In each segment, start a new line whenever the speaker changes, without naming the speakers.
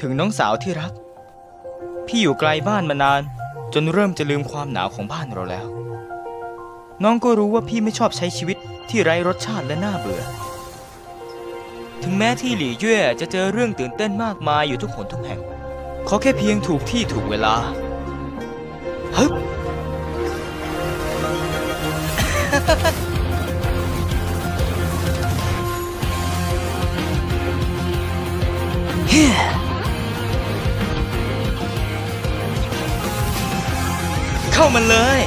ถึงน้องสาวที่รัก พี่อยู่ไกลบ้านมานาน จนเริ่มจะลืมความหนาวของบ้านเราแล้ว น้องก็รู้ว่าพี่ไม่ชอบใช้ชีวิตที่ไร้รสชาติและน่าเบื่อ ถึงแม้ที่หลี่เย่จะเจอเรื่องตื่นเต้นมากมายอยู่ทุกหนทุกแห่ง ขอแค่เพียงถูกที่ถูกเวลาฮึบเฮ้ เข้ามาเลย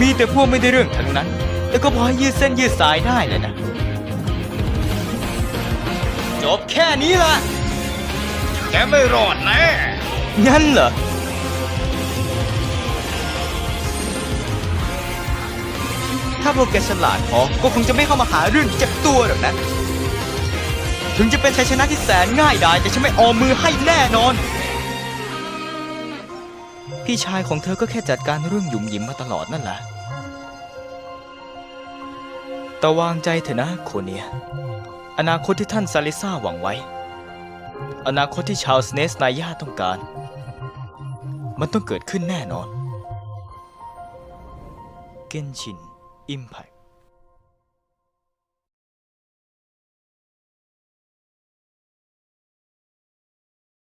มีแต่พวกไม่ได้เรื่องทั้งนั้นแต่ก็พอให้ยืดเส้นยืดสายได้เลยนะ จบแค่นี้ละ
แกไม่รอดแน่
งั้นเหรอถ้าพวกแกฉลาดพอก็คงจะไม่เข้ามาหาเรื่องเจ็บตัวหรอกนะ ถึงจะเป็นชัยชนะที่แสนง่ายดายแต่ฉันไม่ออมมือให้แน่นอน พี่ชายของเธอก็แค่จัดการเรื่องหยุมหยิมมาตลอดนั่นแหละแต่วางใจเถอะนะโคเนีย อนาคตที่ท่านซาลิซ่าหวังไว้ อนาคตที่ชาวสเนสนายาต้องการ มันต้องเกิดขึ้นแน่นอน เกนชินอิมแพค